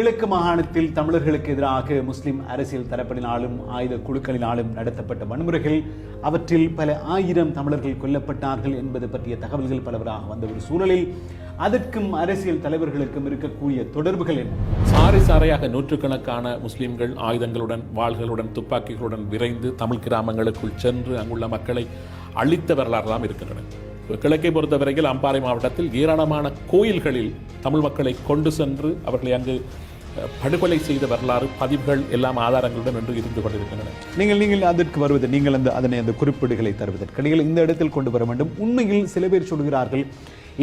கிழக்கு மாகாணத்தில் தமிழர்களுக்கு எதிராக முஸ்லிம் அரசியல் தரப்பினாலும் ஆயுத குழுக்களினாலும் நடத்தப்பட்ட வன்முறைகள் அவற்றில் பல ஆயிரம் தமிழர்கள் கொல்லப்பட்டார்கள் என்பது பற்றிய தகவல்கள் பலவராக வந்த ஒரு சூழலில் அதற்கும் அரசியல் தலைவர்களுக்கும் இருக்கக்கூடிய தொடர்புகள் என்ன? சாரி சாரையாக நூற்றுக்கணக்கான முஸ்லிம்கள் ஆயுதங்களுடன் வாள்களுடன் துப்பாக்கிகளுடன் விரைந்து தமிழ் கிராமங்களுக்குள் சென்று அங்குள்ள மக்களை அழித்த வரலாறு தான் இருக்கின்றன. கிழக்கை பொறுத்தவரையில் அம்பாறை மாவட்டத்தில் ஏராளமான கோயில்களில் தமிழ் மக்களை கொண்டு சென்று அவர்களை அங்கு படுகொலை செய்த வரலாறு பதிவுகள் எல்லாம் ஆதாரங்களுடன் என்று இருந்து கொண்டிருக்கின்றன. நீங்கள் நீங்கள் அதற்கு வருவது நீங்கள் அந்த அதனை அந்த குறிப்பீடுகளை தருவதற்கு. நீங்கள் இந்த இடத்தில் கொண்டு வர வேண்டும். உண்மையில் சில பேர் சொல்கிறார்கள்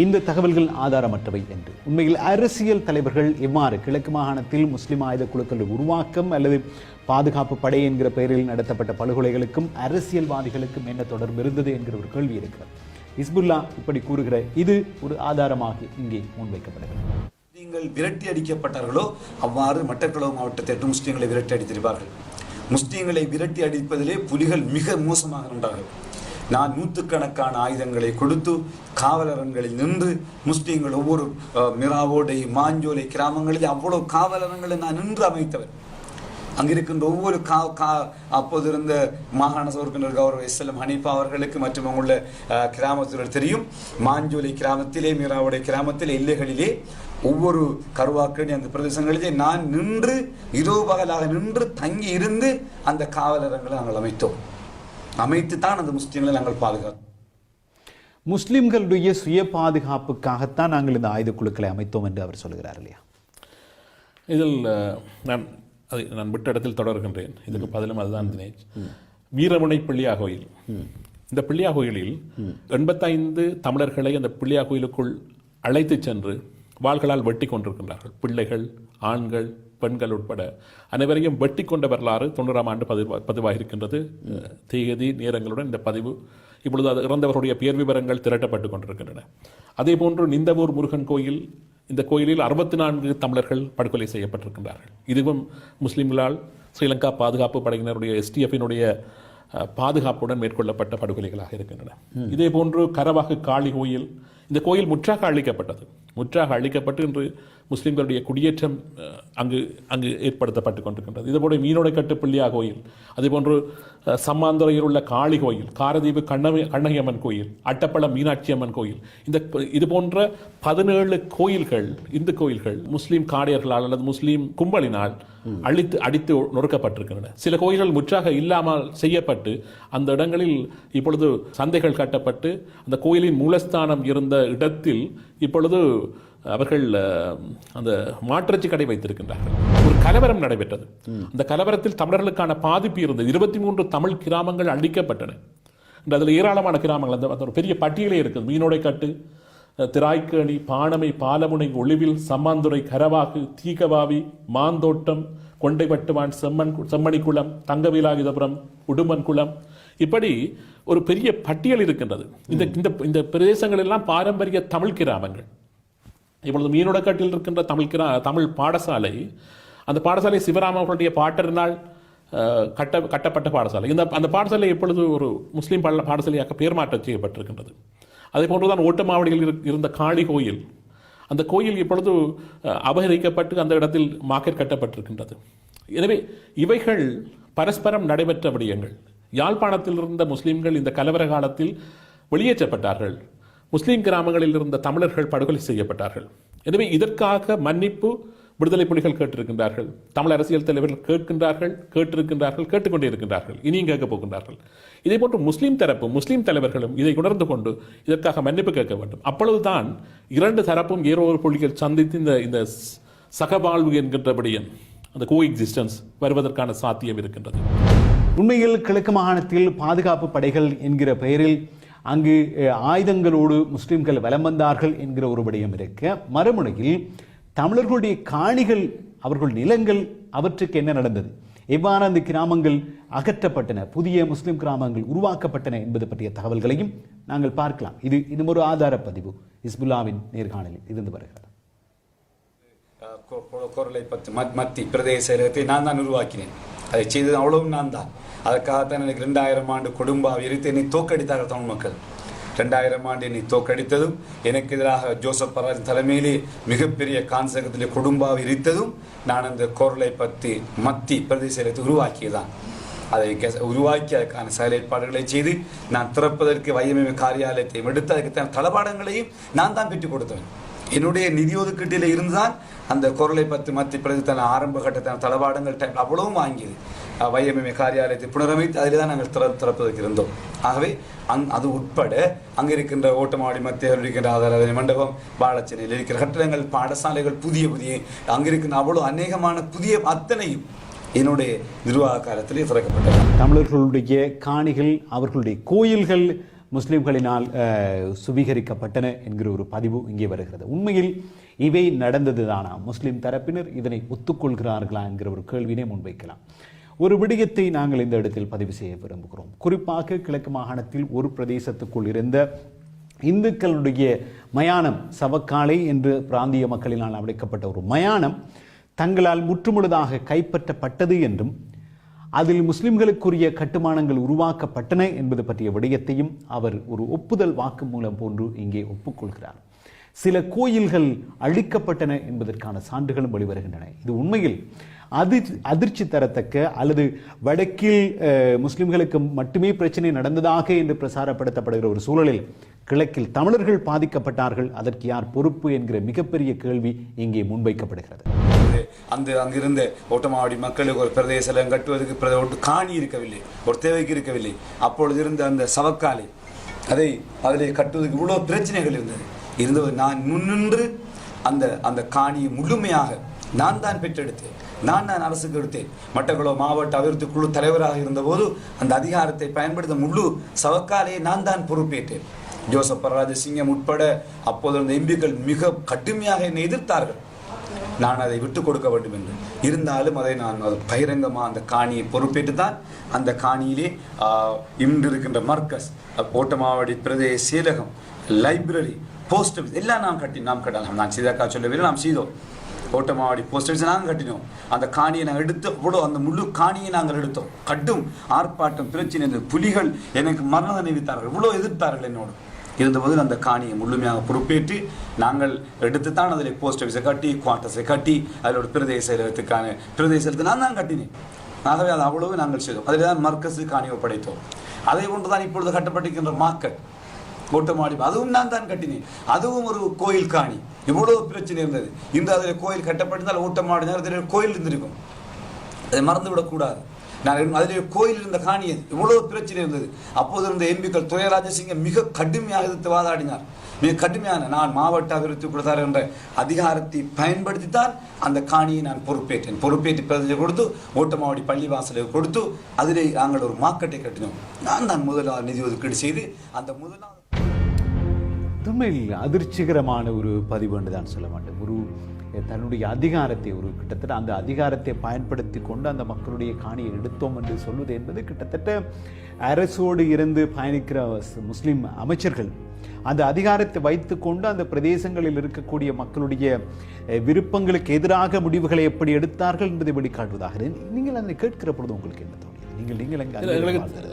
இந்த தகவல்கள் ஆதாரமற்றவை என்று. உண்மையில் அரசியல் தலைவர்கள் எவ்வாறு கிழக்கு மாகாணத்தில் முஸ்லிம் ஆயுத குழுக்கள் உருவாக்கம் அல்லது பாதுகாப்பு படை என்கிற பெயரில் நடத்தப்பட்ட படுகொலைகளுக்கும் அரசியல்வாதிகளுக்கும் என்ன தொடர்பு இருந்தது என்கிற ஒரு கேள்வி இருக்கிறது. இஸ்புல்லா இப்படி கூறுகிற இது ஒரு ஆதாரமாக இங்கே முன்வைக்கப்படுகிறது. நீங்கள் விரட்டி அடிக்கப்பட்டார்களோ அவ்வாறு மட்டக்களவு மாவட்டத்தை எட்டு முஸ்லீம்களை விரட்டி அடித்திருப்பார்கள். முஸ்லீம்களை விரட்டி அடிப்பதிலே புலிகள் மிக மோசமாக நின்றார்கள் நான் நூற்றுக்கணக்கான ஆயுதங்களை கொடுத்து காவலரங்களில் நின்று முஸ்லீம்கள் ஒவ்வொரு அஹ், மிராவோடை மாஞ்சோலை கிராமங்களில் அவ்வளவு காவலரங்களை நான் நின்று அமைத்தவர் அங்கிருக்கின்ற ஒவ்வொரு கா கா அப்போது இருந்த மாகாண சோர்க்கின்ற கௌரவ எஸ்எல்எம் ஹனீஃபா அவர்களுக்கு மற்றும் அங்குள்ள அஹ், கிராமத்தினர் தெரியும். மாஞ்சோலை கிராமத்திலே மீராவுடைய கிராமத்திலே எல்லைகளிலே ஒவ்வொரு கருவாக்கணி அந்த பிரதேசங்களிலே நான் நின்று இரவு பகலாக நின்று தங்கி இருந்து அந்த காவலரங்களை நாங்கள் அமைத்தோம். அமைத்து தான் அந்த முஸ்லீம்களை நாங்கள் பாதுகாத்தோம். முஸ்லிம்களுடைய சுய பாதுகாப்புக்காகத்தான் நாங்கள் இந்த ஆயுத குழுக்களை அமைத்தோம் என்று அவர் சொல்கிறார் இல்லையா? இதில் நான் அது நான் விட்ட இடத்தில் தொடர்கின்றேன். இதுக்கு பதிலும் அதுதான் தினேஷ். வீரமுனை பிள்ளையா கோயில் இந்த பிள்ளையா கோயிலில் எண்பத்தைந்து தமிழர்களை அந்த பிள்ளையா கோயிலுக்குள் அழைத்துச் சென்று வாள்களால் வெட்டி கொண்டிருக்கின்றார்கள். பிள்ளைகள் ஆண்கள் பெண்கள் உட்பட அனைவரையும் வெட்டி கொண்ட வரலாறு தொண்ணூறாம் ஆண்டு பதிவா பதிவாகியிருக்கின்றது. தேதி நேரங்களுடன் இந்த பதிவு இப்பொழுது அது இறந்தவருடைய பேர் விவரங்கள் திரட்டப்பட்டு கொண்டிருக்கின்றன. அதே போன்று நிந்தவூர் முருகன் கோயில் இந்த கோயிலில் அறுபத்தி நான்கு தமிழர்கள் படுகொலை செய்யப்பட்டிருக்கின்றார்கள். இதுவும் முஸ்லிம்களால் ஸ்ரீலங்கா பாதுகாப்பு படையினருடைய எஸ்டிஎஃபினுடைய பாதுகாப்புடன் மேற்கொள்ளப்பட்ட படுகொலைகளாக இருக்கின்றன. இதே போன்று கரவாகு காளி கோயில் இந்த கோயில் முற்றாக அழிக்கப்பட்டது. முற்றாக அழிக்கப்பட்டு இன்று முஸ்லிம்களுடைய குடியேற்றம் அங்கு அங்கு ஏற்படுத்தப்பட்டு கொண்டிருக்கின்றது. இதுபோல மீனோட கட்டு பிள்ளையா கோயில் அதேபோன்று சம்மாந்துறையில் உள்ள காளி கோயில் காரதீவு கண்ணகி கண்ணகி அம்மன் கோயில் அட்டப்பளம் மீனாட்சி அம்மன் கோயில் இந்த இது போன்ற பதினேழு கோயில்கள் இந்து கோயில்கள் முஸ்லீம் காடையர்களால் அல்லது முஸ்லீம் கும்பலினால் அழித்து அடித்து நொறுக்கப்பட்டிருக்கின்றன. சில கோயில்கள் முற்றாக இல்லாமல் செய்யப்பட்டு அந்த இடங்களில் இப்பொழுது சந்தைகள் கட்டப்பட்டு அந்த கோயிலின் மூலஸ்தானம் இருந்த இடத்தில் இப்பொழுது அவர்கள் அந்த மாற்றச்சி கடை வைத்திருக்கின்றார்கள். ஒரு கலவரம் நடைபெற்றது. அந்த கலவரத்தில் தமிழர்களுக்கான பாதிப்பு இருந்தது. இருபத்தி மூன்று தமிழ் கிராமங்கள் அழிக்கப்பட்டன. அதில் ஏராளமான கிராமங்கள் அந்த ஒரு பெரிய பட்டியலே இருக்குது. மீனோடை கட்டு அஹ், திராய்க்கேணி பாணமை பாலமுனை ஒளிவில் சம்மாந்துறை கரவாகு தீகவாவி மாந்தோட்டம் கொண்டைவட்டுவான் செம்மன் செம்மணிக்குளம் தங்கவேலாயுதபுரம் உடுமன்குளம் இப்படி ஒரு பெரிய பட்டியல் இருக்கின்றது. இந்த இந்த இந்த பிரதேசங்கள் எல்லாம் பாரம்பரிய தமிழ் கிராமங்கள். இப்பொழுது மீனோடக்காட்டில் இருக்கின்ற தமிழ் கிரா தமிழ் பாடசாலை அந்த பாடசாலை சிவராம அவர்களுடைய பாட்டரினால் அஹ், கட்ட கட்டப்பட்ட பாடசாலை. இந்த அந்த பாடசாலை இப்பொழுது ஒரு முஸ்லீம் பாட பாடசாலையாக பேர் மாற்றம் செய்யப்பட்டிருக்கின்றது. அதே போன்றுதான் ஓட்டமாவடியில் இரு- இருந்த காளி கோயில். அந்த கோயில் இப்பொழுது அஹ், அபகரிக்கப்பட்டு அந்த இடத்தில் மார்க்கெட் கட்டப்பட்டிருக்கின்றது. எனவே இவைகள் பரஸ்பரம் நடைபெற்ற விடயங்கள். யாழ்ப்பாணத்தில் இருந்த முஸ்லீம்கள் இந்த கலவர காலத்தில் வெளியேற்றப்பட்டார்கள். முஸ்லீம் கிராமங்களில் இருந்த தமிழர்கள் படுகொலை செய்யப்பட்டார்கள். எனவே இதற்காக மன்னிப்பு விடுதலை புலிகள் கேட்டிருக்கின்றார்கள். தமிழ் அரசியல் தலைவர்கள் கேட்கின்றார்கள் கேட்டிருக்கின்றார்கள் கேட்டுக்கொண்டே இருக்கின்றார்கள் இனியும் கேட்கப் போகின்றார்கள். இதே போன்று முஸ்லீம் தரப்பு முஸ்லீம் தலைவர்களும் இதை உணர்ந்து கொண்டு இதற்காக மன்னிப்பு கேட்க வேண்டும். அப்பொழுதுதான் இரண்டு தரப்பும் ஏரோ ஒரு புலிகள் சந்தித்து இந்த இந்த சகவாழ்வு என்கின்ற அந்த கோ எக்ஸிஸ்டன்ஸ் வருவதற்கான சாத்தியம் இருக்கின்றது. உண்மையில் கிழக்கு மாகாணத்தில் பாதுகாப்பு படைகள் என்கிற பெயரில் அங்கு ஆயுதங்களோடு முஸ்லிம்கள் வலம் வந்தார்கள் என்கிற ஒரு விடயம் இருக்க. மறுமுனையில் தமிழர்களுடைய காணிகள் அவர்கள் நிலங்கள் அவற்றுக்கு என்ன நடந்தது? எவ்வாறு அந்த கிராமங்கள் அகற்றப்பட்டன? புதிய முஸ்லிம் கிராமங்கள் உருவாக்கப்பட்டன என்பது பற்றிய தகவல்களையும் நாங்கள் பார்க்கலாம். இது இது ஒரு ஆதார பதிவு இஸ்புல்லாவின் நேர்காணலில் இருந்து வருகிறது. குரலை பற்றி மத் மத்தி பிரதேச செயலகத்தை நான் தான் உருவாக்கினேன். அதை செய்தது அவ்வளவும் நான் தான். அதற்காகத்தான் எனக்கு ரெண்டாயிரம் ஆண்டு கொடும்பா எரித்து என்னை தோக்கடித்தார்கள் தமிழ் மக்கள். ரெண்டாயிரம் ஆண்டு என்னை தோற்கடித்ததும் எனக்கு எதிராக ஜோசப் பராஜ் தலைமையிலே மிகப்பெரிய கான்சகத்திலே குடும்பம் இருத்ததும் நான் அந்த குரலை பற்றி மத்தி பிரதேசத்தை உருவாக்கியதான். அதை உருவாக்கி அதுக்கான செயலேற்பாடுகளை செய்து நான் திறப்பதற்கு வையமே காரியாலயத்தை எடுத்து அதுக்குத்தான் தளபாடங்களையும் நான் தான் பெற்றுக் கொடுத்தேன் என்னுடைய நிதி ஒதுக்கீட்டில் இருந்துதான் அந்த குரலை பத்து மத்தி பிரதேசத்தான ஆரம்ப கட்டத்தான தளபாடங்கள் டைம் அவ்வளவும் வாங்கியது. வையமே காரியாலயத்தை புனரமைத்து அதில் தான் நாங்கள் திற திறப்பதற்கு இருந்தோம் ஆகவே அங் அது உட்பட அங்கே இருக்கின்ற ஓட்டமாடி மத்திய இருக்கின்ற ஆதார மண்டபம் பாலச்சனையில் இருக்கிற கட்டிடங்கள் பாடசாலைகள் புதிய புதிய அங்கே இருக்கின்ற அவ்வளோ அநேகமான புதிய அத்தனையும் என்னுடைய நிர்வாக காலத்திலே திறக்கப்பட்டது தமிழர்களுடைய காணிகள் அவர்களுடைய கோயில்கள் முஸ்லிம்களினால் சுவீகரிக்கப்பட்டன என்கிற ஒரு பதிவு இங்கே வருகிறது. உண்மையில் இவை நடந்தது தானா முஸ்லிம் தரப்பினர் இதனை ஒத்துக்கொள்கிறார்களா என்கிற ஒரு கேள்வியினை முன்வைக்கலாம். ஒரு விடயத்தை நாங்கள் இந்த இடத்தில் பதிவு செய்ய விரும்புகிறோம். குறிப்பாக கிழக்கு மாகாணத்தில் ஒரு பிரதேசத்துக்குள் இருந்த இந்துக்களுடைய மயானம் சவக்காலை என்று பிராந்திய மக்களினால் அழைக்கப்பட்ட ஒரு மயானம் தங்களால் முற்றுமுழுதாக கைப்பற்றப்பட்டது என்றும் அதில் முஸ்லிம்களுக்குரிய கட்டுமானங்கள் உருவாக்கப்பட்டன என்பது பற்றிய விடயத்தையும் அவர் ஒரு ஒப்புதல் வாக்கு மூலம் போன்று இங்கே ஒப்புக்கொள்கிறார். சில கோயில்கள் அழிக்கப்பட்டன என்பதற்கான சான்றுகளும் வெளிவருகின்றன. இது உண்மையில் அதிர் அதிர்ச்சி தரத்தக்க அல்லது வடக்கில் முஸ்லிம்களுக்கு மட்டுமே பிரச்சனை நடந்ததாக என்று பிரசாரப்படுத்தப்படுகிற ஒரு சூழலில் கிழக்கில் தமிழர்கள் பாதிக்கப்பட்டார்கள். அதற்கு யார் பொறுப்பு என்கிற மிகப்பெரிய கேள்வி இங்கே முன்வைக்கப்படுகிறது. அந்த அங்கிருந்த ஓட்டமாவடி மக்களுக்கு ஒரு பிரதேசம் கட்டுவதற்கு ஒரு காணி இருக்கவில்லை ஒரு தேவைக்கு இருக்கவில்லை. அப்பொழுது இருந்த அந்த சவக்காலை அதை அதிலே கட்டுவதற்கு இவ்வளோ பிரச்சனைகள் இருந்தது. இருந்தது நான் முன்னின்று அந்த அந்த காணியை முழுமையாக நான் தான் பெற்றெடுத்தேன். நான் தான் அரசு கொடுத்தேன். மட்டக்குளம் மாவட்ட அபிவிருத்தி குழு தலைவராக இருந்தபோது அந்த அதிகாரத்தை பயன்படுத்த முழு சவக்காலையை நான் தான் பொறுப்பேற்றேன். ஜோசப் பரராஜசிங்கம் உட்பட அப்போது இருந்த எம்பிக்கள் மிக கடுமையாக என்னை எதிர்த்தார்கள். நான் அதை விட்டு கொடுக்க வேண்டும் என்று. இருந்தாலும் அதை நான் அது பகிரங்கமாக அந்த காணியை பொறுப்பேற்று தான் அந்த காணியிலே ஆஹ், இன்று இருக்கின்ற மர்க்கஸ் ஓட்டமாவடி பிரதேச செயலகம் லைப்ரரி போஸ்ட் ஆஃபீஸ் எல்லாம் நாம் கட்டி நாம் கட்டலாம். நான் சீதாக்கா சொல்லவில்லை நாம் செய்தோம். ஓட்டமாவாடி போஸ்ட் ஆஃபீஸ் நாங்கள் கட்டினோம். அந்த காணியை நாங்கள் எடுத்து அவ்வளோ அந்த முழு காணியை நாங்கள் எடுத்தோம். கட்டும் ஆர்ப்பாட்டம் பிரச்சனை புலிகள் எனக்கு மரண நினைவித்தார்கள் இவ்வளோ எதிர்த்தார்கள் என்னோடு. இருந்தபோது அந்த காணியை முழுமையாக பொறுப்பேற்று நாங்கள் எடுத்து தான் அதில் போஸ்ட் ஆஃபீஸை கட்டி குவார்ட்டர்ஸை கட்டி அதில் ஒரு பிரதேச பிரதேசத்துக்கு நான் தான் கட்டினேன். ஆகவே அது அவ்வளவு நாங்கள் செய்தோம். அதில் தான் மர்க்கஸு காணியை படைத்தோம் அதை கொண்டு தான் இப்பொழுது கட்டப்பட்டிருக்கின்ற மார்க்கெட் ஓட்டமாடி அதுவும் நான் தான் கட்டினேன். அதுவும் ஒரு கோயில் காணி. இவ்வளவு பிரச்சனை இருந்தது. இந்த அதில் கோயில் கட்டப்பட்டிருந்தால் ஓட்டமாடி நேரத்தில் கோயில் இருந்திருக்கும். அதை மறந்து விடக்கூடாது நான் அதிலே கோயில் இருந்த காணி இவ்வளோ இவ்வளவு பிரச்சனை இருந்தது. அப்போது இருந்த எம்பிக்கள் துரைராஜசிங்கம் மிக கடுமையாக எதிர்த்து வாதாடினார். மிக கடுமையான நான் மாவட்ட அபிவிருத்தி கொடுத்தார் என்ற அதிகாரத்தை பயன்படுத்தித்தான் அந்த காணியை நான் பொறுப்பேற்றேன். பொறுப்பேற்று பிரதிநிதி கொடுத்து ஓட்டமாவடி பள்ளிவாசலுக்கு கொடுத்து அதிலே நாங்கள் ஒரு மார்க்கெட்டை கட்டினோம். நான் தான் முதலாவது நிதி ஒதுக்கீடு செய்து அந்த முதலாவது உண்மையில் அதிர்ச்சிகரமான ஒரு பதிவு என்று தான் சொல்ல வேண்டும். ஒரு தன்னுடைய அதிகாரத்தை ஒரு கிட்டத்தட்ட அந்த அதிகாரத்தை பயன்படுத்தி கொண்டு அந்த மக்களுடைய காணியை எடுத்தோம் என்று சொல்வது என்பது கிட்டத்தட்ட அரசோடு இருந்து பயணிக்கிற முஸ்லிம் அமைச்சர்கள் அந்த அதிகாரத்தை வைத்துக்கொண்டு அந்த பிரதேசங்களில் இருக்கக்கூடிய மக்களுடைய விருப்பங்களுக்கு எதிராக முடிவுகளை எப்படி எடுத்தார்கள் என்பதை வெளிக்காட்டுவதாக. நீங்கள் அதை கேட்கிற பொழுது உங்களுக்கு என்ன தோணியது நீங்கள் நீங்கள்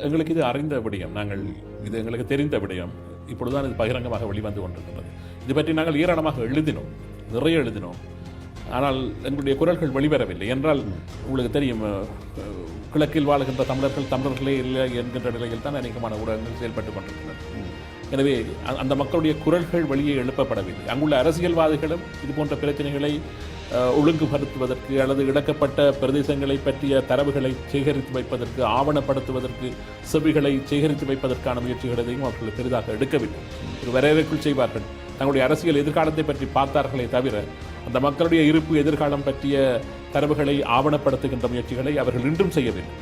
எங்களுக்கு இது அறிந்த விடயம். நாங்கள் இது எங்களுக்கு தெரிந்த விடயம். இப்பொழுதுதான் இது பகிரங்கமாக வெளிவந்து கொண்டிருக்கிறது இது பற்றி நாங்கள் ஈரானமாக எழுதினோம் நிறைய எழுதினோம் ஆனால் எங்களுடைய குரல்கள் வெளிவரவில்லை என்றால் உங்களுக்கு தெரியும் கிழக்கில் வாழுகின்ற தமிழர்கள் தமிழர்களே இல்லை என்கின்ற நிலையில் தான் அநேகமான ஊடகங்கள் செயல்பட்டு கொண்டிருக்கின்றன எனவே அந்த மக்களுடைய குரல்கள் வெளியே எழுப்பப்படவில்லை அங்குள்ள அரசியல்வாதிகளும் இது போன்ற பிரச்சனைகளை ஒழுங்குபடுத்துவதற்கு அல்லது இழக்கப்பட்ட பிரதேசங்களை பற்றிய தரவுகளை சேகரித்து வைப்பதற்கு ஆவணப்படுத்துவதற்கு செவிகளை சேகரித்து வைப்பதற்கான முயற்சிகள் எதையும் அவர்கள் பெரிதாக எடுக்கவில்லை. ஒரு வரையறைக்குள் செய்வார்கள். தங்களுடைய அரசியல் எதிர்காலத்தை பற்றி பார்த்தார்களே தவிர அந்த மக்களுடைய இருப்பு எதிர்காலம் பற்றிய தரவுகளை ஆவணப்படுத்துகின்ற முயற்சிகளை அவர்கள் இன்றும் செய்யவில்லை.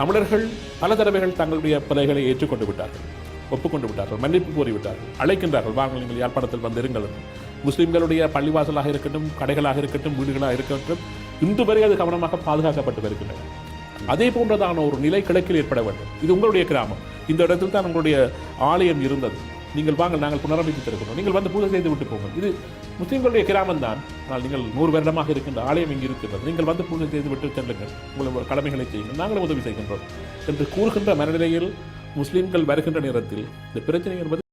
தமிழர்கள் பல தடவைகள் தங்களுடைய பிழைகளை ஏற்றுக்கொண்டு விட்டார்கள் ஒப்புக்கொண்டு விட்டார்கள் மன்னிப்பு கோரிவிட்டார்கள் அழைக்கின்றார்கள் வாங்கள் நீங்கள் யாழ்ப்பாணத்தில் வந்திருங்கள் என்று. முஸ்லீம்களுடைய பள்ளிவாசலாக இருக்கட்டும் கடைகளாக இருக்கட்டும் வீடுகளாக இருக்கட்டும் இன்று வரை அது கவனமாக பாதுகாக்கப்பட்டு வருகின்றன. அதே போன்றதான ஒரு நிலை கிழக்கில் ஏற்பட வேண்டும். இது உங்களுடைய கிராமம். இந்த இடத்தில் தான் உங்களுடைய ஆலயம் இருந்தது. நீங்கள் வாங்கள் நாங்கள் புனரமைத்து தருகிறோம். நீங்கள் வந்து பூஜை செய்து விட்டு போங்கள். இது முஸ்லீம்களுடைய கிராமம் தான் ஆனால் நீங்கள் நூறு வருடமாக இருக்கின்ற ஆலயம் இங்கு இருக்கின்றது. நீங்கள் வந்து பூஜை செய்து விட்டு செல்லுங்கள். உங்கள் கடமைகளை செய்யுங்கள். நாங்களும் உதவி செய்கின்றோம். என்று கூறுகின்ற மனநிலையில் முஸ்லீம்கள் வருகின்ற நேரத்தில் இந்த பிரச்சனை என்பது